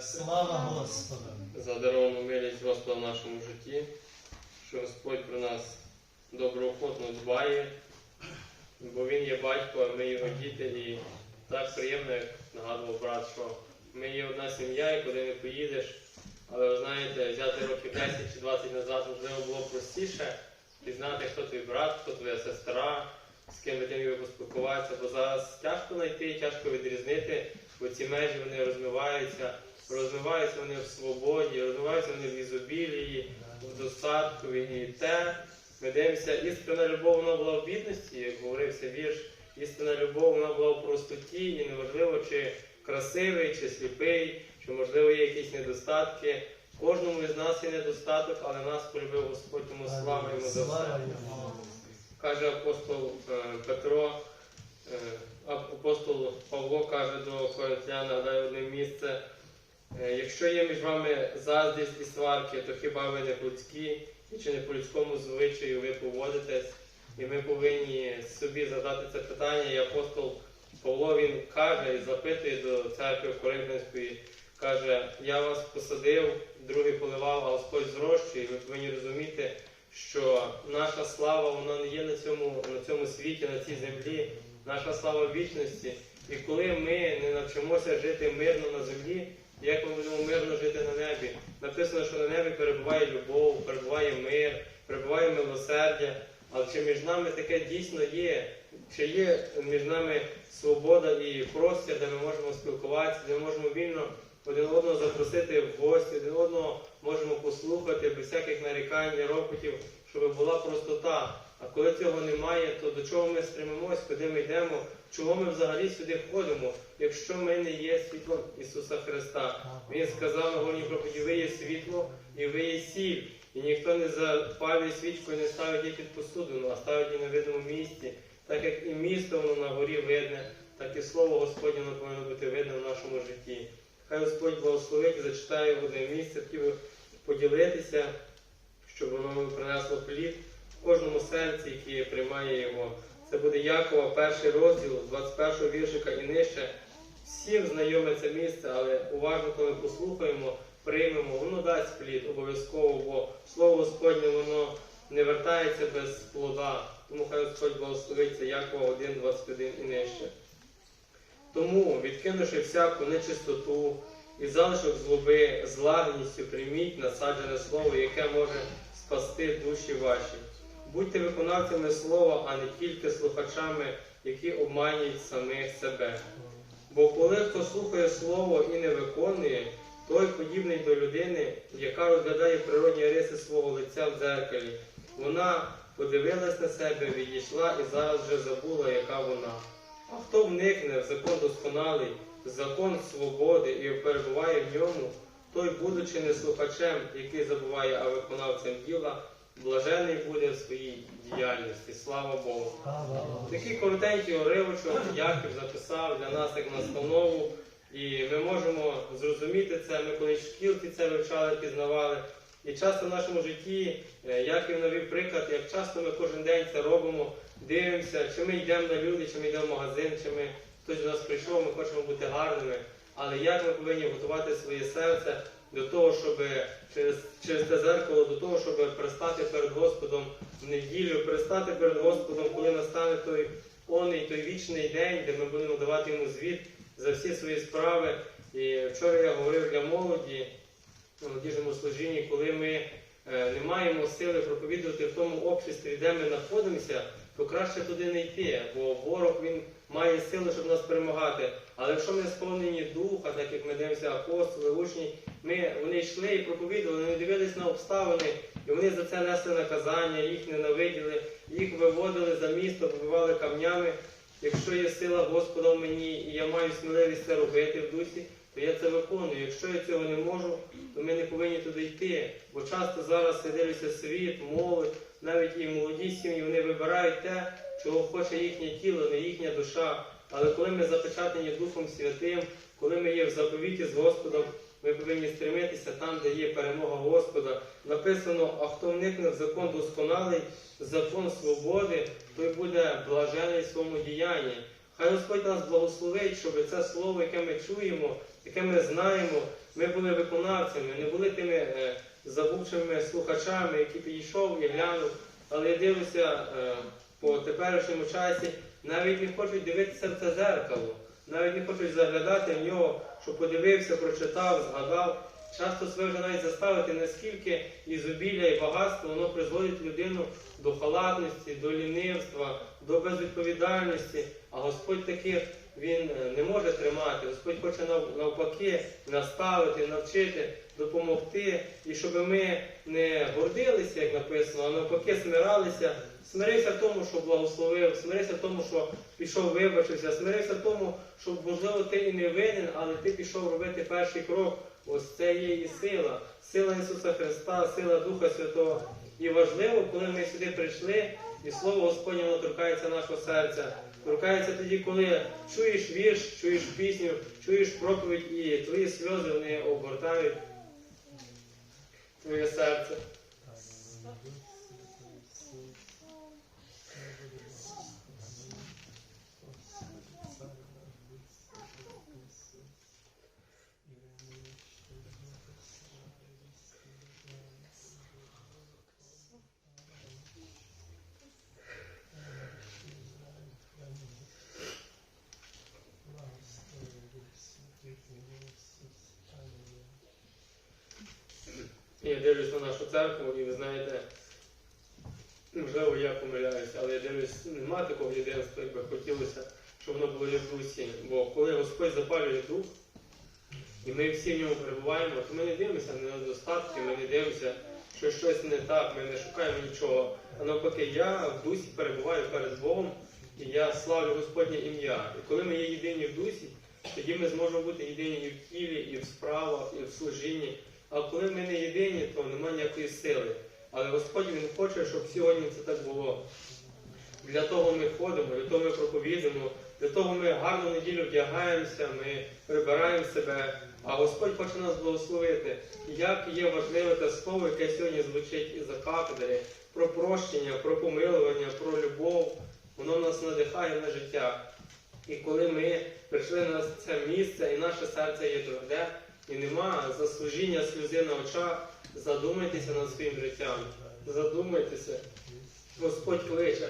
Слава Господу! за даровану милість Господа в нашому житті, що Господь про нас доброохотно дбає, бо Він є батько, а ми його діти, і так приємно, як нагадував брат, що ми є одна сім'я, і куди не поїдеш. Але ви знаєте, взяти років 10 чи 20 назад можливо було простіше пізнати, хто твій брат, хто твоя сестра, з ким ти міг поспілкуватися, бо зараз тяжко знайти, тяжко відрізнити, бо ці межі вони розмиваються, розвиваються вони в свободі, розвиваються вони в ізобілії, в достатку і те. Ми дивимося, істинна любов вона була в бідності, як говорився вірш, істинна любов вона була в простоті, і неважливо, чи красивий, чи сліпий, чи можливо є якісь недостатки. Кожному із нас є недостаток, але нас полюбив Господь, тому слава йому за все. Каже апостол е, Петро, е, апостол Павло каже до Коринтян, нагадаю одне місце. Е, Якщо є між вами заздрість і сварки, то хіба ви не людські, і чи не по людському звичаю ви поводитесь? І ми повинні собі задати це питання. І апостол Павло він каже і запитує до церкви Коринфянської, каже, я вас посадив, другий поливав, а Господь зрощує. І ви повинні розуміти, що наша слава вона не є на цьому, на цьому світі, на цій землі, наша слава вічності. І коли ми не навчимося жити мирно на землі, як ми будемо мирно жити на небі? Написано, що на небі перебуває любов, перебуває мир, перебуває милосердя. Але чи між нами таке дійсно є? Чи є між нами свобода і простір, де ми можемо спілкуватися, де ми можемо вільно один одного запросити в гості, один одного можемо послухати без всяких нарікань і щоб була простота. А коли цього немає, то до чого ми стремимось, куди ми йдемо, чого ми взагалі сюди ходимо, якщо ми не є світлом Ісуса Христа? Він сказав на горній проповіді, ви є світло і ви є сіль. І ніхто не запалює свічку і не ставить її під посудину, а ставить її на видному місці. Так як і місто воно на горі видне, так і слово Господнє воно повинно бути видне в нашому житті. Хай Господь благословить, зачитаю одне місце, хотів поділитися, щоб воно принесло плід кожному серці, яке приймає його. Це буде Якова, перший розділ, 21 віршика і нижче. Всім знайоме це місце, але уважно, коли послухаємо, приймемо, воно дасть плід обов'язково, бо слово Господнє воно не вертається без плода. Тому хай Господь благословить це Якова 1, 21 і нижче. Тому, відкинувши всяку нечистоту і залишок злоби, з лагідністю прийміть насаджене слово, яке може спасти душі ваші. Будьте виконавцями слова, а не тільки слухачами, які обманюють самих себе. Бо коли хто слухає слово і не виконує, той подібний до людини, яка розглядає природні риси свого лиця в дзеркалі. Вона подивилась на себе, відійшла і зараз вже забула, яка вона. А хто вникне в закон досконалий, в закон свободи і перебуває в ньому, той, будучи не слухачем, який забуває, а виконавцем діла, блажений буде в своїй діяльності. Слава Богу! Такий коротенький уривочок Яків записав для нас як настанову. І ми можемо зрозуміти це. Ми колись в шкілці це вивчали, пізнавали. І часто в нашому житті е, Яків навів приклад, як часто ми кожен день це робимо, дивимося, чи ми йдемо на люди, чи ми йдемо в магазин, чи ми хтось до нас прийшов, ми хочемо бути гарними. Але як ми повинні готувати своє серце до того, щоб через, через те зеркало, до того, щоб пристати перед Господом в неділю, пристати перед Господом, коли настане той оний, той вічний день, де ми будемо давати йому звіт за всі свої справи. І вчора я говорив для молоді на молодіжному служінні, коли ми е, не маємо сили проповідувати в тому обществі, де ми знаходимося, то краще туди не йти, бо ворог він має сили, щоб нас перемагати. Але якщо ми сповнені духа, так як ми дивимося апостоли, учні, ми вони йшли і проповідували, не дивились на обставини, і вони за це несли наказання, їх ненавиділи, їх виводили за місто, побивали камнями. Якщо є сила Господа в мені, і я маю сміливість це робити в дусі, то я це виконую. Якщо я цього не можу, то ми не повинні туди йти. Бо часто зараз я дивлюся світ, молодь, навіть і молоді сім'ї, вони вибирають те, чого хоче їхнє тіло, не їхня душа. Але коли ми запечатані Духом Святим, коли ми є в заповіті з Господом, ми повинні стремитися там, де є перемога Господа. Написано, а хто вникне в закон досконалий, закон свободи, той буде блажений своєму діянні. Хай Господь нас благословить, щоб це слово, яке ми чуємо, яке ми знаємо, ми були виконавцями, не були тими е, забувшими слухачами, які підійшов і глянув. Але я дивлюся е, по теперішньому часі, навіть не хочуть дивитися в це зеркало, навіть не хочуть заглядати в нього, щоб подивився, прочитав, згадав. Часто себе вже навіть заставити, наскільки ізобілля і багатство воно призводить людину до халатності, до лінивства, до безвідповідальності. А Господь таких він е, не може тримати. Господь хоче нав- навпаки наставити, навчити, допомогти, і щоб ми не гордилися, як написано, а навпаки смиралися. Смирився в тому, що благословив, смирився в тому, що пішов, вибачився, смирився в тому, що можливо ти і не винен, але ти пішов робити перший крок. Ось це є і сила, сила Ісуса Христа, сила Духа Святого. І важливо, коли ми сюди прийшли, і Слово Господнє воно торкається нашого серця. Торкається тоді, коли чуєш вірш, чуєш пісню, чуєш проповідь, і твої сльози вони обгортають твоє серце. І я дивлюсь на нашу церкву, і ви знаєте, можливо, я помиляюся, але я дивлюсь, нема такого єдинства, як би хотілося, щоб воно було як дусі. Бо коли Господь запалює дух, і ми всі в ньому перебуваємо, то ми не дивимося на недостатки, ми не дивимося, що щось не так, ми не шукаємо нічого. А навпаки, я в дусі перебуваю перед Богом, і я славлю Господнє ім'я. І коли ми є єдині в дусі, тоді ми зможемо бути єдині і в тілі, і в справах, і в служінні. А коли ми не єдині, то немає ніякої сили. Але Господь Він хоче, щоб сьогодні це так було. Для того ми ходимо, для того ми проповідуємо, для того ми гарну неділю вдягаємося, ми прибираємо себе. А Господь хоче нас благословити. Як є важливе те слово, яке сьогодні звучить із за кафедри, про прощення, про помилування, про любов, воно нас надихає на життя. І коли ми прийшли на це місце, і наше серце є тверде, і нема заслужіння сльози на очах, задумайтеся над своїм життям. Задумайтеся. Господь кличе.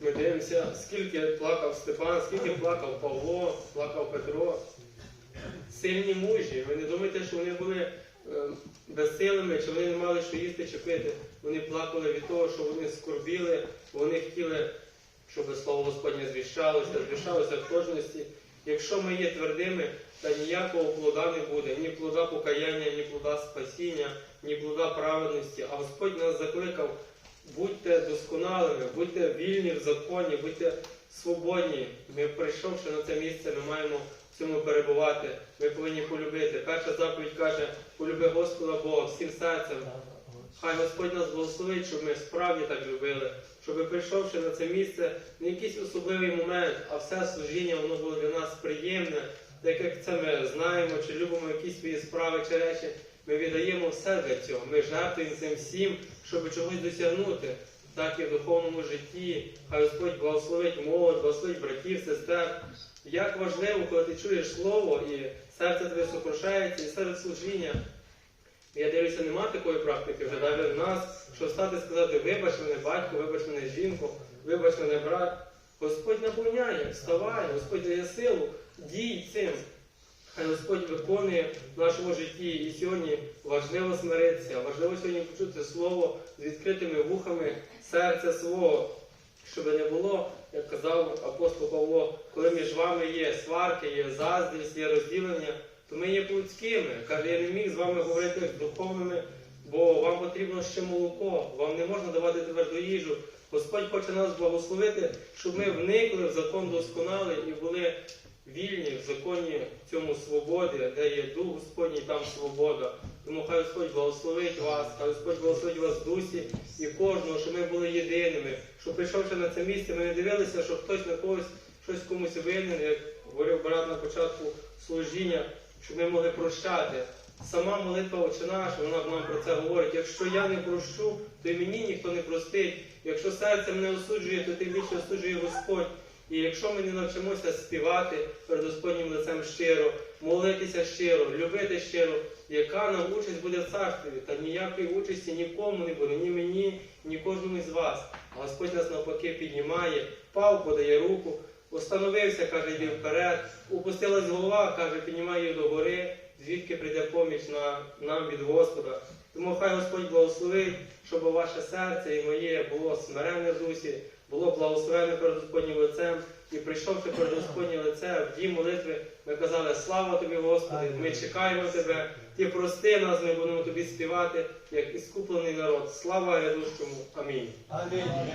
Ми дивимося, скільки плакав Степан, скільки плакав Павло, плакав Петро. Сильні мужі. Ви не думайте, що вони були е, безсилими, чи вони не мали що їсти чи пити. Вони плакали від того, що вони скорбіли, вони хотіли, щоб слово Господнє звіщалося, звіщалося в кожності. Якщо ми є твердими, та ніякого плода не буде, ні плода покаяння, ні плода спасіння, ні плода праведності. А Господь нас закликав, будьте досконалими, будьте вільні в законі, будьте свободні. Ми, прийшовши на це місце, ми маємо в цьому перебувати. Ми повинні полюбити. Перша заповідь каже, полюби Господа Бога всім серцем. Хай Господь нас благословить, щоб ми справді так любили, щоб прийшовши на це місце, не якийсь особливий момент, а все служіння воно було для нас приємне, так як це ми знаємо, чи любимо якісь свої справи чи речі. Ми віддаємо все для цього. Ми жертвуємо цим всім, щоб чогось досягнути. Так і в духовному житті. Хай Господь благословить молодь, благословить братів, сестер. Як важливо, коли ти чуєш слово і серце тебе сокрушається, і серед служіння. Я дивлюся, нема такої практики вже навіть в нас, що стати сказати, вибач мене батько, вибач мене жінку, вибач мене брат. Господь наповняє, вставай, Господь дає силу, дій цим. Хай Господь виконує в нашому житті. І сьогодні важливо смиритися, важливо сьогодні почути слово з відкритими вухами серця свого, щоб не було, як казав апостол Павло, коли між вами є сварки, є заздрість, є розділення, то ми є плотськими. Каже, я не міг з вами говорити як духовними, бо вам потрібно ще молоко, вам не можна давати тверду їжу. Господь хоче нас благословити, щоб ми вникли в закон досконалий і були вільні в законі цьому свободи, де є Дух Господній, там свобода. Тому хай Господь благословить вас, хай Господь благословить вас в дусі і кожного, щоб ми були єдиними, щоб прийшовши на це місце, ми не дивилися, що хтось на когось щось комусь винен, як говорив брат на початку служіння, щоб ми могли прощати. Сама молитва Отче наш, вона нам про це говорить. Якщо я не прощу, то і мені ніхто не простить. Якщо серце мене осуджує, то тим більше осуджує Господь. І якщо ми не навчимося співати перед Господнім лицем щиро, молитися щиро, любити щиро, яка нам участь буде в царстві? Та ніякої участі нікому не буде, ні мені, ні кожному із вас. А Господь нас навпаки піднімає, впав, подає руку, установився, каже, йди вперед, упустилась голова, каже, піднімай її до гори, звідки прийде поміч на, нам від Господа. Тому хай Господь благословить, щоб ваше серце і моє було смирене в дусі, було благословене перед Господнім лицем. І прийшовши перед Господнє лице в дім молитви, ми казали, слава тобі, Господи, ми чекаємо тебе, ти прости нас, ми будемо тобі співати, як іскуплений народ. Слава грядущому. Амінь. Амінь.